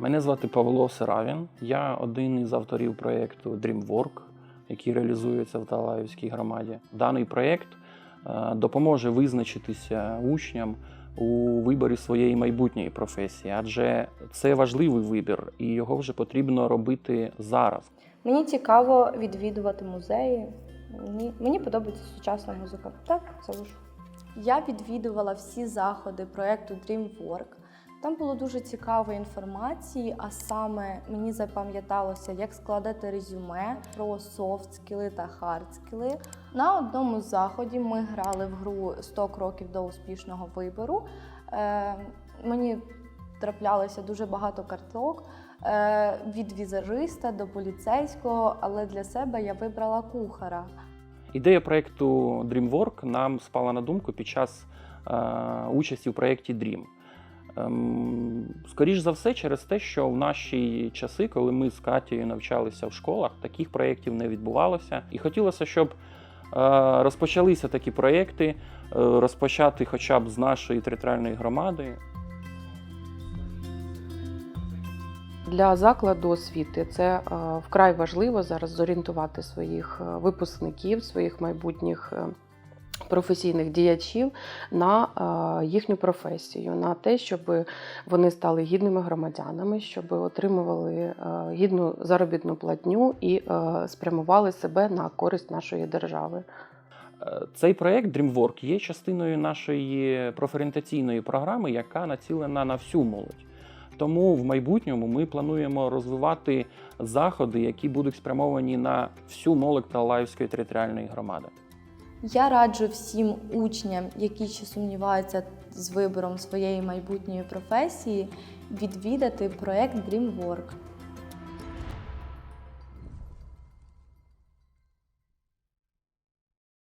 Мене звати Павло Сиравін. Я один із авторів проєкту DreamWork, який реалізується в Талаївській громаді. Даний проєкт е, допоможе визначитися учням у виборі своєї майбутньої професії, адже це важливий вибір, і його вже потрібно робити зараз. Мені цікаво відвідувати музеї. Мені, мені подобається сучасна музика. Так, залишу. Я відвідувала всі заходи проєкту DreamWork. Там було дуже цікаво інформації, а саме мені запам'яталося, як складати резюме про софт-скіли та хард-скіли. На одному з заходів ми грали в гру «100 кроків до успішного вибору. Е, мені траплялося дуже багато карток е, від візажиста до поліцейського, але для себе я вибрала кухара. Ідея проєкту DreamWork нам спала на думку під час е, участі в проєкті Dream. Ем, скоріш за все, через те, що в наші часи, коли ми з Катією навчалися в школах, таких проєктів не відбувалося. І хотілося, щоб е, розпочалися такі проєкти, е, розпочати хоча б з нашої територіальної громади. Для закладу освіти це е, вкрай важливо зараз зорієнтувати своїх випускників, своїх майбутніх професійних діячів на е, їхню професію, на те, щоб вони стали гідними громадянами, щоб отримували е, гідну заробітну платню і е, спрямували себе на користь нашої держави. Цей проєкт DreamWork є частиною нашої профорієнтаційної програми, яка націлена на всю молодь. Тому в майбутньому ми плануємо розвивати заходи, які будуть спрямовані на всю молодь Талаївської територіальної громади. Я раджу всім учням, які ще сумніваються з вибором своєї майбутньої професії, відвідати проект DreamWork.